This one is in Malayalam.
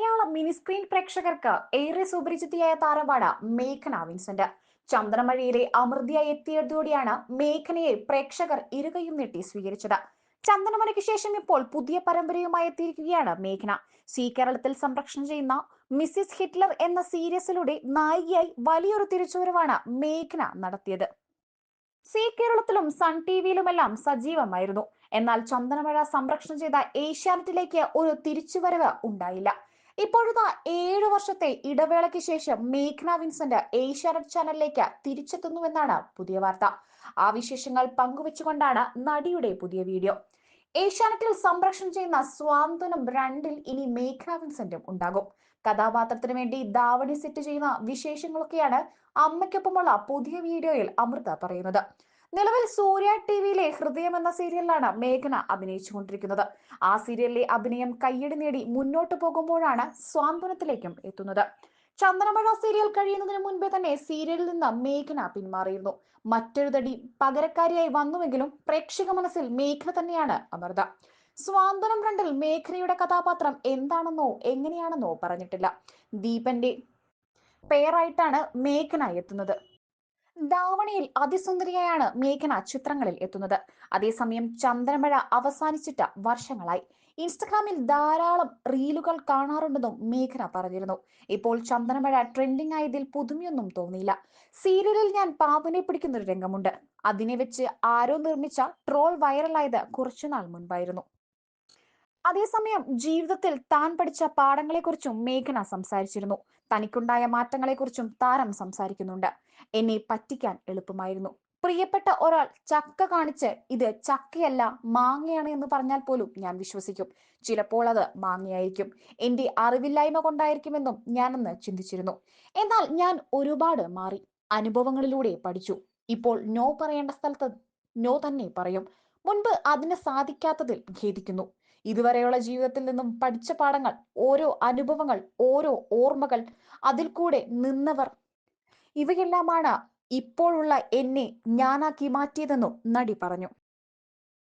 മലയാള മിനി സ്ക്രീൻ പ്രേക്ഷകർക്ക് ഏറെ സുപരിചിതിയായ താരമാണ് മേഘന വിൻസെന്റ്. ചന്ദ്രമഴയിലെ അമൃതിയായി എത്തിയതോടെയാണ് മേഘനയെ പ്രേക്ഷകർ ഇരുകയും നീട്ടി സ്വീകരിച്ചത്. ചന്ദനമഴയ്ക്ക് ശേഷം ഇപ്പോൾ പുതിയ പരമ്പരയുമായി എത്തിയിരിക്കുകയാണ് മേഘന. സി കേരളത്തിൽ സംരക്ഷണം ചെയ്യുന്ന മിസ്സിസ് ഹിറ്റ്ലർ എന്ന സീരീസിലൂടെ നായികയായി വലിയൊരു തിരിച്ചുവരവാണ് മേഘന നടത്തിയത്. സി കേരളത്തിലും സൺ ടി വിയിലുമെല്ലാം സജീവമായിരുന്നു. എന്നാൽ ചന്ദനമഴ സംരക്ഷണം ചെയ്ത ഏഷ്യാനെറ്റിലേക്ക് ഒരു തിരിച്ചുവരവ് ഉണ്ടായില്ല. ഇപ്പോഴത്തെ ഏഴു വർഷത്തെ ഇടവേളയ്ക്ക് ശേഷം മേഘ്ന വിൻസെന്റ് ഏഷ്യാനെറ്റ് ചാനലിലേക്ക് തിരിച്ചെത്തുന്നുവെന്നാണ് പുതിയ വാർത്ത. ആ വിശേഷങ്ങൾ പങ്കുവെച്ചുകൊണ്ടാണ് നടിയുടെ പുതിയ വീഡിയോ. ഏഷ്യാനെറ്റിൽ സംപ്രേഷണം ചെയ്യുന്ന സ്വാന്തനം രണ്ടിൽ ഇനി മേഘ്ന വിൻസെന്റും ഉണ്ടാകും. കഥാപാത്രത്തിന് വേണ്ടി ദാവണി സെറ്റ് ചെയ്യുന്ന വിശേഷങ്ങളൊക്കെയാണ് അമ്മയ്ക്കൊപ്പമുള്ള പുതിയ വീഡിയോയിൽ അമൃത പറയുന്നത്. നിലവിൽ സൂര്യ ടി വിയിലെ ഹൃദയം എന്ന സീരിയലിലാണ് മേഘന അഭിനയിച്ചുകൊണ്ടിരിക്കുന്നത്. ആ സീരിയലിലെ അഭിനയം കയ്യടി നേടി മുന്നോട്ട് പോകുമ്പോഴാണ് സ്വാന്തനത്തിലേക്കും എത്തുന്നത്. ചന്ദനമഴ സീരിയൽ കഴിയുന്നതിന് മുൻപേ തന്നെ സീരിയലിൽ നിന്ന് മേഘന പിന്മാറിയിരുന്നു. മറ്റൊരു തടി പകരക്കാരിയായി വന്നുവെങ്കിലും പ്രേക്ഷക മനസ്സിൽ മേഘന തന്നെയാണ് അമൃത. സ്വാന്തനം രണ്ടിൽ മേഘനയുടെ കഥാപാത്രം എന്താണെന്നോ എങ്ങനെയാണെന്നോ പറഞ്ഞിട്ടില്ല. ദീപന്റെ പേരായിട്ടാണ് മേഘന എത്തുന്നത്. ധാവണിയിൽ അതിസുന്ദരിയായാണ് മേഘന ചിത്രങ്ങളിൽ എത്തുന്നത്. അതേസമയം ചന്ദ്രമഴ അവസാനിച്ചിട്ട് വർഷങ്ങളായി. ഇൻസ്റ്റഗ്രാമിൽ ധാരാളം റീലുകൾ കാണാറുണ്ടെന്നും മേഘന പറഞ്ഞിരുന്നു. ഇപ്പോൾ ചന്ദ്രമഴ ട്രെൻഡിംഗ് ആയതിൽ പുതുമയൊന്നും തോന്നിയില്ല. സീരിയലിൽ ഞാൻ പാമ്പുനെ പിടിക്കുന്ന ഒരു രംഗമുണ്ട്. അതിനെ വെച്ച് ആരോ നിർമ്മിച്ച ട്രോൾ വൈറലായത് കുറച്ചുനാൾ മുൻപായിരുന്നു. അതേസമയം ജീവിതത്തിൽ താൻ പഠിച്ച പാഠങ്ങളെക്കുറിച്ചും മേഘന സംസാരിച്ചിരുന്നു. തനിക്കുണ്ടായ മാറ്റങ്ങളെക്കുറിച്ചും താരം സംസാരിക്കുന്നുണ്ട്. എന്നെ പറ്റിക്കാൻ എളുപ്പമായിരുന്നു. പ്രിയപ്പെട്ട ഒരാൾ ചക്ക കാണിച്ച് ഇത് ചക്കയല്ല മാങ്ങയാണ് എന്ന് പറഞ്ഞാൽ പോലും ഞാൻ വിശ്വസിക്കും. ചിലപ്പോൾ അത് മാങ്ങയായിരിക്കും. എന്റെ അറിവില്ലായ്മ കൊണ്ടായിരിക്കുമെന്നും ഞാനന്ന് ചിന്തിച്ചിരുന്നു. എന്നാൽ ഞാൻ ഒരുപാട് മാറി അനുഭവങ്ങളിലൂടെ പഠിച്ചു. ഇപ്പോൾ നോ പറയേണ്ട സ്ഥലത്ത് നോ തന്നെ പറയും. മുൻപ് അതിന് സാധിക്കാത്തതിൽ ഖേദിക്കുന്നു. ഇതുവരെയുള്ള ജീവിതത്തിൽ നിന്നും പഠിച്ച പാഠങ്ങൾ ഓരോ അനുഭവങ്ങൾ ഓരോ ഓർമ്മകൾ അതിൽ കൂടെ നിന്നവർ. ഇവയെല്ലാമാണ് ഇപ്പോഴുള്ള എന്നെ ഞാനാക്കി മാറ്റിയതെന്നും നടി പറഞ്ഞു.